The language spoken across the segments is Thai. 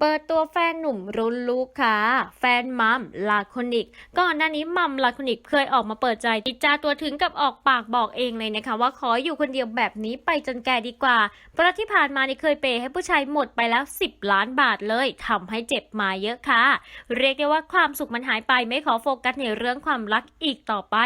เปิดตัวแฟนหนุ่มรุ่นลูกค่ะแฟนมัมลาคอนิก ก่อนหน้านี้มัมลาคอนิกเคยออกมาเปิดใจติดจาตัวถึงกับออกปากบอกเองเลยนะคะ ว่าขออยู่คนเดียวแบบนี้ไปจนแก่ดีกว่า เพราะที่ผ่านมานี่เคยเปย์ให้ผู้ชายหมดไปแล้ว 10 ล้านบาทเลยทำให้เจ็บมาเยอะค่ะ เรียกได้ว่าความสุขมันหายไปไม่ขอโฟกัสในเรื่องความรักอีกต่อไป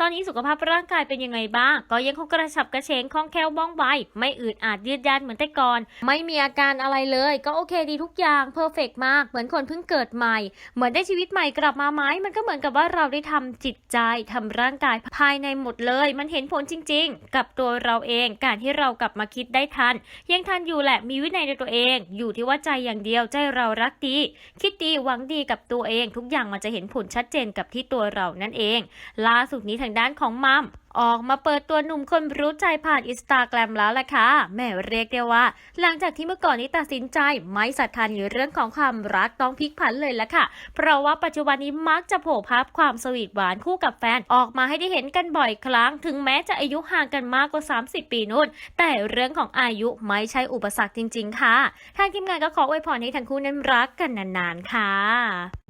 ตอนนี้สุขภาพร่างกายเป็นยังไงบ้าง ก็ยังคงกระฉับกระเฉงคล่องแคล่วว่องไวไม่อืดอาดยืดยาดเหมือนแต่ก่อน ไม่มีอาการอะไรเลย ก็โอเคดีทุกอย่างางเพอร์เฟกมาก เหมือนคนเพิ่งเกิดใหม่ เหมือนได้ชีวิตใหม่กลับมาไหม มันก็เหมือนกับว่าเราได้ทำจิตใจทำร่างกายภายในหมดเลย มันเห็นผลจริง ๆ กับตัวเราเอง การที่เรากลับมาคิดได้ทัน ยังทันอยู่แหละ มีวินัยในตัวเอง อยู่ที่ว่าใจอย่างเดียวใจเรารักดี คิดดีหวังดีกับตัวเอง ทุกอย่างมันจะเห็นผลชัดเจนกับที่ตัวเรานั่นเอง ล่าสุดนี้ทางด้านของมัม ออกมาเปิดตัวหนุ่มคนรู้ใจผ่านอินสตาแกรมแล้วล่ะค่ะแม่เรียกได้ว่า หลังจากที่เมื่อก่อนนี้ตัดสินใจ ไม่ศรัทธาในเรื่องของความรักต้องพลิกผันเลยละค่ะ เพราะว่าปัจจุบันนี้มักจะโผล่ภาพความสวีทหวานคู่กับแฟนออกมาให้ได้เห็นกันบ่อยครั้ง ถึงแม้จะอายุห่างกันมากกว่า 30 ปีนู่นแต่เรื่องของอายุไม่ใช่อุปสรรคจริง ๆ ค่ะ ทางทีมงานก็ขออวยพรให้ทั้งคู่นั้นรักกันนานๆค่ะ